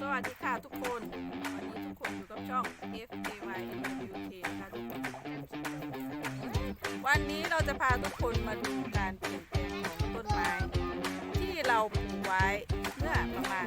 สวัสดีค่ะทุกคน วันนี้ทุกคนอยู่กับช่อง F K Y UK นะคะทุกคนวันนี้เราจะพาทุกคนมาดูการเปลี่ยนแปลงของต้นไม้ ที่เราปลูกไว้เมื่อประมาณ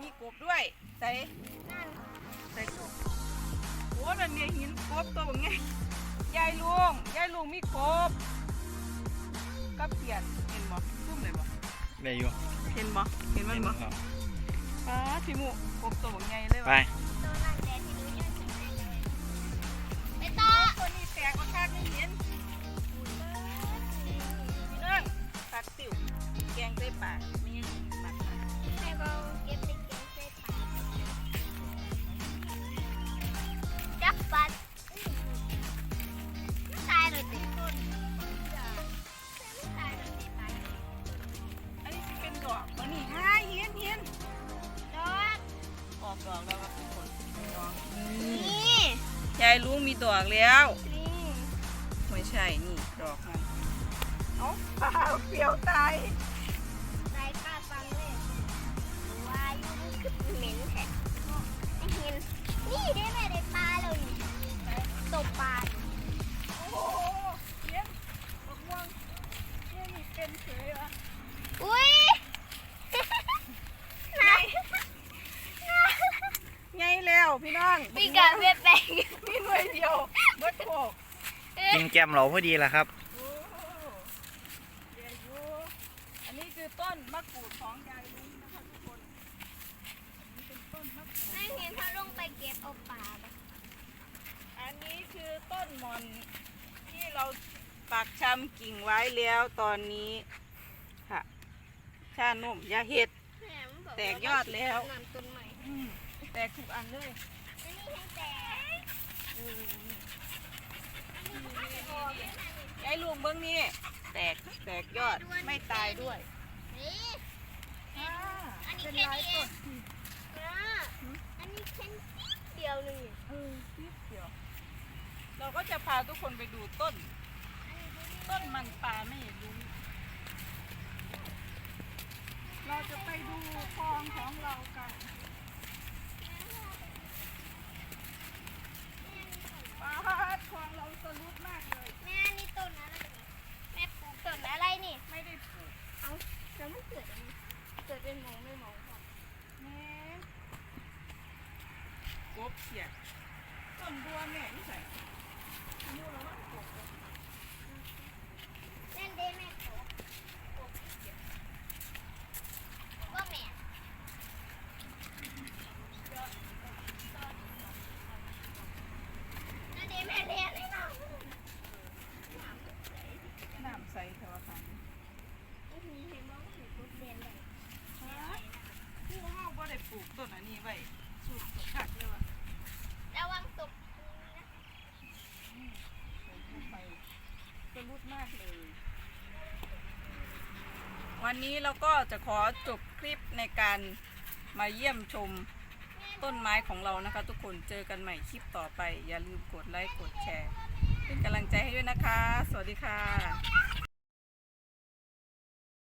มีกบด้วย ใส่ใส่กบโอ้นั่นเนี่ยหินกบตัวไงยายลุงยายลุงมีกบก็เปลี่ยนเห็นบ่ซุ่มเลยบ่ได้อยู่เห็นบ่เห็นมันบ่ครับป้าทิมุกบตัวไงเลยไป ตัวนี้แตกมาคาดไม่เห็นพี่น้องตัดติ๋วแกงใส่ปากนี่หมักค่ะจับปัดตายเลยติต้นตายเลยติตายอันนี้สิเป็นดอกมันนี่ฮ่าเห็นเห็นดอกออกดอกแล้วครับทุกคนดอกนี่ยายลุงมีดอกแล้วนี่ ไม่ใช่ นี่ดอกมันเอาเปล่าเปรี้ยวตายตายป้าฟังเลยวายุมันคือเหม็นแท้ไม่เห็นนี่ได้ไหมได้ปลาเลยตกปลาโอ้โหเย็นดอกม่วงเนี่ยนี่เป็นเฉยเหรออุ้ยนายไงแล้วพี่น้อง มีการเปลี่ยนแปลง มีหน่วยเดียวเบิดโขก กินแกมเราพอดีแหละครับโอ้เดี๋ยวอยู่อันนี้คือต้นมะกรูดของยายลุงนะคะทุกคนอันนี้เป็นต้นมะกรูดไม่เห็นเขาลงไปเก็บเอาปลาปะอันนี้คือต้นหมอนที่เราปักชำกิ่งไว้แล้วตอนนี้ค่ะชานุ่มอยาเห็ดแหมมันบแตกยอดแล้วนำต้นใหม่อืมแตกทุกอันเลยอันนี้ให้แตก ยายลุง เบิ้งนี่แตกแตกยอดไม่ตายด้วยนี่อันนี้เป็นแค่ร้อยนี้เอต้งนอ่าอันนี้แค่นิดเดียวหนึงเออนิดเดียว เราก็จะพาทุกคนไปดูต้น ต้นมันปลาไม่รู้เราจะไปดูคลองของเรากันปลาคลองเราสรุปมากเลย แม่นี่ต้นอะไรนี่แม่ปลูกต้นอะไรนี่ ไม่ได้ปลูก เอาแล้วมันเกิดอะไรเกิดเป็นหมองไม่หมองก่อน แม่ เสียต้นบัวแม่นี่ใส่บัวเราต้องปลูกเลยนั่นเด้แม่โตว่าแม่นั่นเด้แม่เรียนเลยเนาะน้ำใสเทวคันอื้อหือเห็นบ่ว่าหนูปลูกเรียนได้ผู้เฮาบ่ได้ปลูกต้นอันนี้ไว้สูตรผักเลยว่ะ ระวังตก ไปสรุปมากเลย วันนี้เราก็จะขอจบคลิปในการมาเยี่ยมชมต้นไม้ของเรานะคะ ทุกคนเจอกันใหม่คลิปต่อไป อย่าลืมกดไลค์กดแชร์ เป็นกำลังใจให้ด้วยนะคะ สวัสดีค่ะ